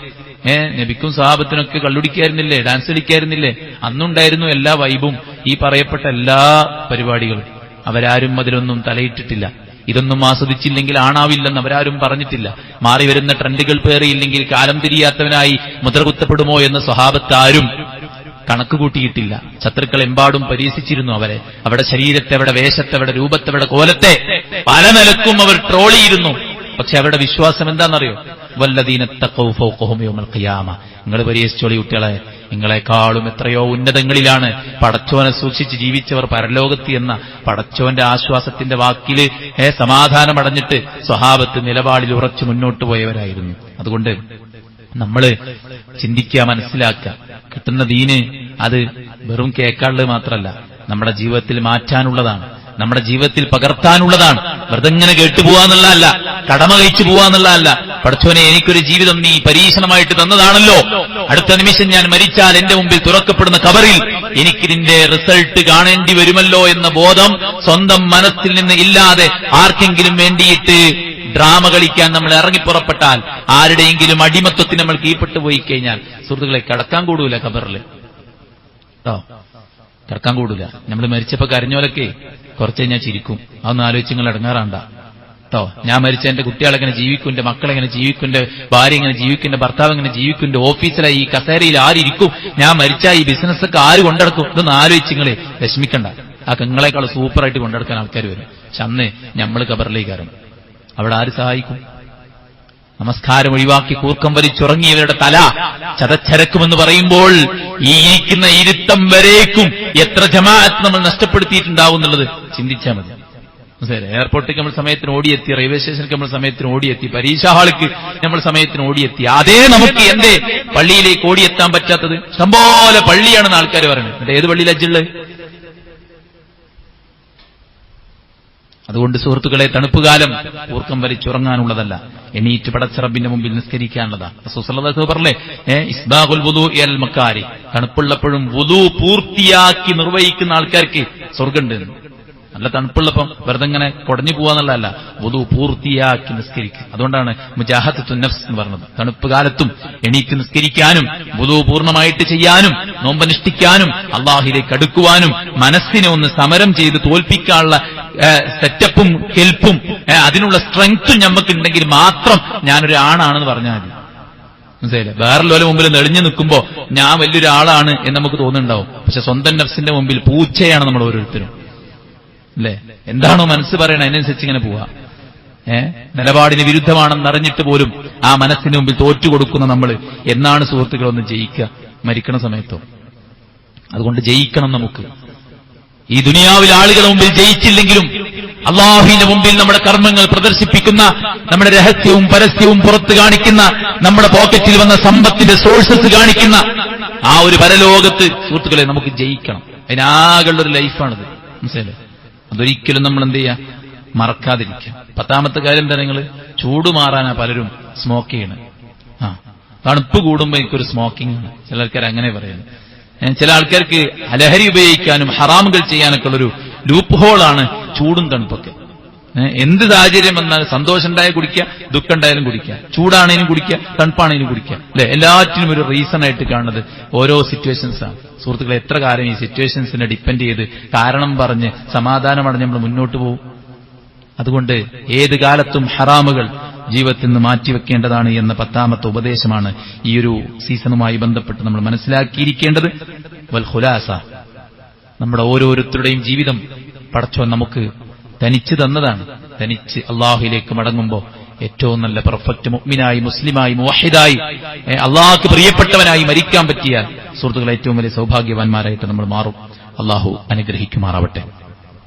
[SPEAKER 1] ഏ നബിക്കും സഹാബത്തിനൊക്കെ കള്ളുടിക്കായിരുന്നില്ലേ ഡാൻസ് കളിക്കായിരുന്നില്ലേ? അന്നുണ്ടായിരുന്നു എല്ലാ വൈബും ഈ പറയപ്പെട്ട എല്ലാ പരിപാടികളും. അവരാരും അതിലൊന്നും തലയിട്ടിട്ടില്ല. ഇതൊന്നും ആസ്വദിച്ചില്ലെങ്കിൽ ആണാവില്ലെന്ന് അവരാരും പറഞ്ഞിട്ടില്ല. മാറി വരുന്ന ട്രെൻഡുകൾ പേറിയില്ലെങ്കിൽ കാലം തിരിയാത്തവനായി മുദ്രകുത്തപ്പെടുമോ എന്ന് സ്വഭാവത്താരും കണക്കുകൂട്ടിയിട്ടില്ല. കണക്ക് കൂട്ടിയിട്ടില്ല ശത്രുക്കൾ എമ്പാടും പരീക്ഷിച്ചിരുന്നു അവരെ. അവരുടെ ശരീരത്തെ അവരുടെ വേഷത്തെ അവരുടെ രൂപത്തെ അവരുടെ കോലത്തെ പല നിലക്കും അവർ ട്രോളിയിരുന്നു. പക്ഷെ അവരുടെ വിശ്വാസം എന്താണെന്നറിയോ? വല്ലദീനത്തക്കൗഫൗഖുഹുമ നിങ്ങൾ പരീക്ഷിച്ചോളി കുട്ടികളെ. നിങ്ങളെക്കാളും എത്രയോ ഉന്നതങ്ങളിലാണ് പടച്ചോനെ സൂക്ഷിച്ച് ജീവിച്ചവർ പരലോകത്ത് എന്ന പടച്ചോന്റെ ആശ്വാസത്തിന്റെ വാക്കിൽ ഏ സമാധാനമടഞ്ഞിട്ട് സ്വഭാവത്ത് നിലപാടിൽ ഉറച്ചു മുന്നോട്ട് പോയവരായിരുന്നു. അതുകൊണ്ട് നമ്മൾ ചിന്തിക്കുക മനസ്സിലാക്കുക. കിട്ടുന്ന ദീന് അത് വെറും കേൾക്കാനുള്ളത് മാത്രമല്ല നമ്മുടെ ജീവിതത്തിൽ മാറ്റാനുള്ളതാണ്. നമ്മുടെ ജീവിതത്തിൽ പകർത്താനുള്ളതാണ്. വെറുതെങ്ങനെ കേട്ടുപോവാന്നുള്ള അല്ല കടമ കഴിച്ചു പോവാന്നുള്ളതല്ല പഠിച്ചവനെ എനിക്കൊരു ജീവിതം നീ പരീക്ഷണമായിട്ട് തന്നതാണല്ലോ. അടുത്ത നിമിഷം ഞാൻ മരിച്ചാൽ എന്റെ മുമ്പിൽ തുറക്കപ്പെടുന്ന കബറിൽ എനിക്കിതിന്റെ റിസൾട്ട് കാണേണ്ടി വരുമല്ലോ എന്ന ബോധം സ്വന്തം മനസ്സിൽ നിന്ന് ഇല്ലാതെ ആർക്കെങ്കിലും വേണ്ടിയിട്ട് ഡ്രാമ കളിക്കാൻ നമ്മൾ ഇറങ്ങിപ്പുറപ്പെട്ടാൽ ആരുടെയെങ്കിലും അടിമത്വത്തിന് നമ്മൾ കീഴ്പ്പെട്ടു പോയി കഴിഞ്ഞാൽ സുഹൃത്തുക്കളെ കടക്കാൻ കൂടൂല കബറിൽ കേട്ടോ കിടക്കാൻ കൂടില്ല നമ്മൾ മരിച്ചപ്പോ കരഞ്ഞോലൊക്കെ കുറച്ച് കഴിഞ്ഞാൽ ചിരിക്കും. അതൊന്ന് ആലോചിച്ച് നിങ്ങൾ ഇടങ്ങാറാണ്ട. കേട്ടോ ഞാൻ മരിച്ച എന്റെ കുട്ടികളെങ്ങനെ ജീവിക്കും എന്റെ മക്കളെങ്ങനെ ജീവിക്കും എന്റെ ഭാര്യ എങ്ങനെ ജീവിക്കും എന്റെ ഭർത്താവ് എങ്ങനെ ജീവിക്കും എന്റെ ഈ കസേരയിൽ ആരിക്കും ഞാൻ മരിച്ച ഈ ബിസിനസ് ഒക്കെ ആര് കൊണ്ടെടുക്കും ഇതൊന്ന് ആലോചിച്ച് നിങ്ങളെ വിഷമിക്കണ്ട. ആ നിങ്ങളെക്കാൾ സൂപ്പറായിട്ട് കൊണ്ടെടുക്കാൻ ആൾക്കാർ വരും. പക്ഷെ അന്ന് നമ്മൾ കബറിലേക്ക് കയറണം അവിടെ ആര് സഹായിക്കും? നമസ്കാരം ഒഴിവാക്കി കൂർക്കം വലിച്ചുറങ്ങിയവരുടെ തല ചതച്ചരക്കുമെന്ന് പറയുമ്പോൾ ഈ ഇരിക്കുന്ന ഇരുത്തം വരേക്കും എത്ര ജമാഅത്ത് നമ്മൾ നഷ്ടപ്പെടുത്തിയിട്ടുണ്ടാവും എന്നുള്ളത് ചിന്തിച്ചാൽ മതി എയർപോർട്ടിൽ നമ്മൾ സമയത്തിന് ഓടിയെത്തി റെയിൽവേ സ്റ്റേഷനിൽ നമ്മൾ സമയത്തിന് ഓടിയെത്തി പരീക്ഷാ ഹാളിക്ക് നമ്മൾ സമയത്തിന് ഓടിയെത്തി. അതേ നമുക്ക് എന്തേ പള്ളിയിലേക്ക് ഓടിയെത്താൻ പറ്റാത്തത് ഇഷ്ടംപോലെ പള്ളിയാണെന്ന് ആൾക്കാർ പറയുന്നത്. ഏത് പള്ളിയിൽ അതുകൊണ്ട് സുഹൃത്തുക്കളെ തണുപ്പുകാലം ഊർക്കം വലിച്ചുറങ്ങാനുള്ളതല്ല എണീറ്റ് പടച്ചറബിന്റെ മുമ്പിൽ നിസ്കരിക്കാനുള്ളതാണ് മക്കാരി. തണുപ്പുള്ളപ്പോഴും വുദു പൂർത്തിയാക്കി നിർവഹിക്കുന്ന ആൾക്കാർക്ക് സ്വർഗമുണ്ട് നല്ല തണുപ്പുള്ളപ്പം വെറുതെ ഇങ്ങനെ കുടഞ്ഞു പോവാന്നുള്ളതല്ല വുദു പൂർത്തിയാക്കി നിസ്കരിക്കുക. അതുകൊണ്ടാണ് മുജാഹത്തു നഫ്സ് എന്ന് പറഞ്ഞത്. തണുപ്പ് കാലത്തും എണീറ്റ് നിസ്കരിക്കാനും വുദു പൂർണമായിട്ട് ചെയ്യാനും നോമ്പനുഷ്ഠിക്കാനും അള്ളാഹിലേക്ക് അടുക്കുവാനും മനസ്സിനെ ഒന്ന് സമരം ചെയ്ത് തോൽപ്പിക്കാനുള്ള സെറ്റപ്പും ഹെൽപ്പും അതിനുള്ള സ്ട്രെങ്ത്തും ഞമ്മക്കുണ്ടെങ്കിൽ മാത്രം ഞാനൊരു ആണാണെന്ന് പറഞ്ഞാൽ മതി. മനസ്സിലായില്ലേ? വേറെ ലോല മുമ്പിൽ നെളിഞ്ഞു നിൽക്കുമ്പോ ഞാൻ വലിയൊരാളാണ് എന്ന് നമുക്ക് തോന്നുന്നുണ്ടാവും. പക്ഷെ സ്വന്തം നഫ്സിന്റെ മുമ്പിൽ പൂച്ചയാണ് നമ്മൾ ഓരോരുത്തരും. അല്ലേ? എന്താണോ മനസ്സ് പറയണത് അതിനനുസരിച്ച് ഇങ്ങനെ പോവാ. ഏ? നിലപാടിന് വിരുദ്ധമാണെന്ന് അറിഞ്ഞിട്ട് പോലും ആ മനസ്സിന് മുമ്പിൽ തോറ്റുകൊടുക്കുന്ന നമ്മൾ എന്നാണ് സുഹൃത്തുക്കളൊന്ന് ജയിക്കുക? മരിക്കണ സമയത്തോ? അതുകൊണ്ട് ജയിക്കണം നമുക്ക്. ഈ ദുനിയാവിൽ ആളുകളുടെ മുമ്പിൽ ജയിച്ചില്ലെങ്കിലും അള്ളാഹുവിന്റെ മുമ്പിൽ നമ്മുടെ കർമ്മങ്ങൾ പ്രദർശിപ്പിക്കുന്ന നമ്മുടെ രഹസ്യവും പരസ്യവും പുറത്ത് കാണിക്കുന്ന നമ്മുടെ പോക്കറ്റിൽ വന്ന സമ്പത്തിന്റെ സോഴ്സസ് കാണിക്കുന്ന ആ ഒരു പരലോകത്ത് സുഹൃത്തുക്കളെ നമുക്ക് ജയിക്കണം. അതിനാകുള്ള ഒരു ലൈഫാണിത്. മനസ്സിലല്ലേ അതൊരിക്കലും നമ്മൾ എന്ത് ചെയ്യാ? മറക്കാതിരിക്കുക. പത്താമത്തെ കാര്യം എന്താ നിങ്ങൾ ചൂട് മാറാനാ പലരും സ്മോക്ക് ചെയ്യണത് ആ തണുപ്പ് കൂടുമ്പോ എനിക്കൊരു സ്മോക്കിംഗ് ആണ്. ചിലർക്കാർ അങ്ങനെ പറയുന്നത് ചില ആൾക്കാർക്ക് ലഹരി ഉപയോഗിക്കാനും ഹറാമുകൾ ചെയ്യാനൊക്കെ ഉള്ളൊരു ലൂപ്പ് ഹോളാണ് ചൂടും തണുപ്പൊക്കെ. എന്ത് സാഹചര്യം വന്നാലും സന്തോഷം ഉണ്ടായാൽ കുടിക്കുക ദുഃഖം ഉണ്ടായാലും കുടിക്കുക. ചൂടാണേലും കുടിക്കുക തണുപ്പാണേലും കുടിക്കുക. അല്ലെ? എല്ലാറ്റിനും ഒരു റീസൺ ആയിട്ട് കാണുന്നത് ഓരോ സിറ്റുവേഷൻസ് ആണ്. സുഹൃത്തുക്കളെ എത്ര കാലം ഈ സിറ്റുവേഷൻസിനെ ഡിപ്പെൻഡ് ചെയ്ത് കാരണം പറഞ്ഞ് സമാധാനമടഞ്ഞ് നമ്മൾ മുന്നോട്ട് പോകും? അതുകൊണ്ട് ഏത് കാലത്തും ഹറാമുകൾ ജീവിതത്തിൽ നിന്ന് മാറ്റിവെക്കേണ്ടതാണ് എന്ന പത്താമത്തെ ഉപദേശമാണ് ഈ ഒരു സീസണുമായി ബന്ധപ്പെട്ട് നമ്മൾ മനസ്സിലാക്കിയിരിക്കേണ്ടത്. വൽഹുലാസ നമ്മുടെ ഓരോരുത്തരുടെയും ജീവിതം പടച്ചോ നമുക്ക് തനിച്ച് തന്നതാണ്. തനിച്ച് അള്ളാഹുയിലേക്ക് മടങ്ങുമ്പോൾ ഏറ്റവും നല്ല പെർഫെക്റ്റ് മുഗ്മിനായി മുസ്ലിമായി മുഹിദായി അള്ളാഹ്ക്ക് പ്രിയപ്പെട്ടവനായി മരിക്കാൻ പറ്റിയ സുഹൃത്തുക്കൾ ഏറ്റവും വലിയ സൗഭാഗ്യവാന്മാരായിട്ട് നമ്മൾ മാറും. അള്ളാഹു അനുഗ്രഹിക്കുമാറാവട്ടെ.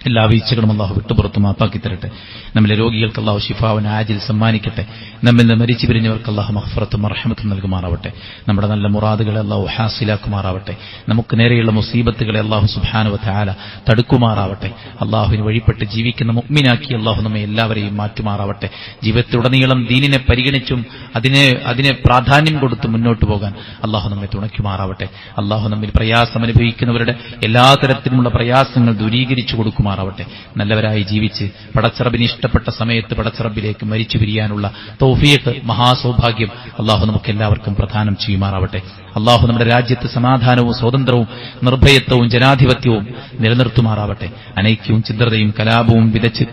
[SPEAKER 1] എല്ലാ വീഴ്ചകളും അള്ളാഹു വിട്ടുപുറത്തും മാപ്പാക്കി തരട്ടെ. നമ്മിലെ രോഗികൾക്ക് അള്ളാഹു ഷിഫാവിന് ആജിൽ സമ്മാനിക്കട്ടെ. നമ്മിൽ നിന്ന് മരിച്ചു പിരിഞ്ഞവർക്ക് അള്ളാഹു മഹഫറത്തും അർഹമത്തും നൽകുമാറാവട്ടെ. നമ്മുടെ നല്ല മുറാദുകളെ അള്ളാഹു ഹാസിലാക്കുമാറാവട്ടെ. നമുക്ക് നേരെയുള്ള മുസീബത്തുകളെ അള്ളാഹു സുബാനുവ ആല തടുക്കുമാറാവട്ടെ. അള്ളാഹുവിന് വഴിപ്പെട്ട് ജീവിക്കുന്ന മുഗ്മിനാക്കി അള്ളാഹു നമ്മെ എല്ലാവരെയും മാറ്റുമാറാവട്ടെ. ജീവിതത്തിലുടനീളം ദീനിനെ പരിഗണിച്ചും അതിനെ അതിനെ പ്രാധാന്യം കൊടുത്ത് മുന്നോട്ട് പോകാൻ അള്ളാഹു നമ്മെ തുണയ്ക്കുമാറാവട്ടെ. അള്ളാഹു നമ്മിൽ പ്രയാസം അനുഭവിക്കുന്നവരുടെ എല്ലാ തരത്തിലുമുള്ള പ്രയാസങ്ങൾ ദൂരീകരിച്ചു കൊടുക്കുമാറാവട്ടെ. നല്ലവരായി ജീവിച്ച് പടച്ചറബിന് ഇഷ്ടപ്പെട്ട സമയത്ത് പടച്ചറബിലേക്ക് മരിച്ചു പിരിയാനുള്ള തൗഫീഖ് മഹാസൗഭാഗ്യം അള്ളാഹു നമുക്ക് എല്ലാവർക്കും പ്രധാനം ചെയ്യുമാറാവട്ടെ. അള്ളാഹു നമ്മുടെ രാജ്യത്ത് സമാധാനവും സ്വാതന്ത്ര്യവും നിർഭയത്വവും ജനാധിപത്യവും നിലനിർത്തുമാറാവട്ടെ. അനൈക്യവും ചിദ്രതയും കലാപവും വിതച്ച്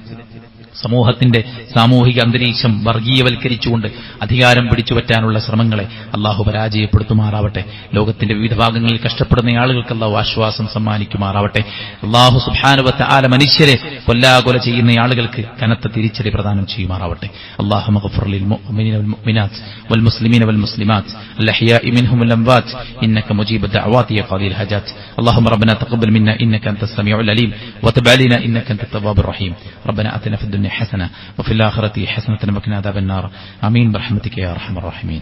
[SPEAKER 1] സമൂഹത്തിന്റെ സാമൂഹിക അന്തരീക്ഷം വർഗീയവൽക്കരിച്ചുകൊണ്ട് അധികാരം പിടിച്ചുപറ്റാനുള്ള ശ്രമങ്ങളെ അള്ളാഹു പരാജയപ്പെടുത്തുമാറാവട്ടെ ലോകത്തിന്റെ വിവിധ ഭാഗങ്ങളിൽ കഷ്ടപ്പെടുന്ന ആളുകൾക്ക് അള്ളാഹു ആശ്വാസം സമ്മാനിക്കുമാറാവട്ടെ അള്ളാഹു സുബാനുവത്ത ആല മനുഷ്യരെ കൊല്ലാകൊല ചെയ്യുന്ന ആളുകൾക്ക് കനത്ത തിരിച്ചടി പ്രദാനം ചെയ്യുമാറാവട്ടെ അള്ളാഹു مغفر للمؤمنين والمؤمنات والمسلمين والمسلمات الأحياء منهم والأموات إنك مجيب الدعوات يا قاضي الحاجات اللهم ربنا تقبل منا إنك أنت السميع العليم وتب علينا إنك أنت التواب الرحيم ربنا آتنا في الدنيا حسنة وفي الآخرة حسنة وقنا عذاب النار. آمين. برحمتك يا أرحم الراحمين.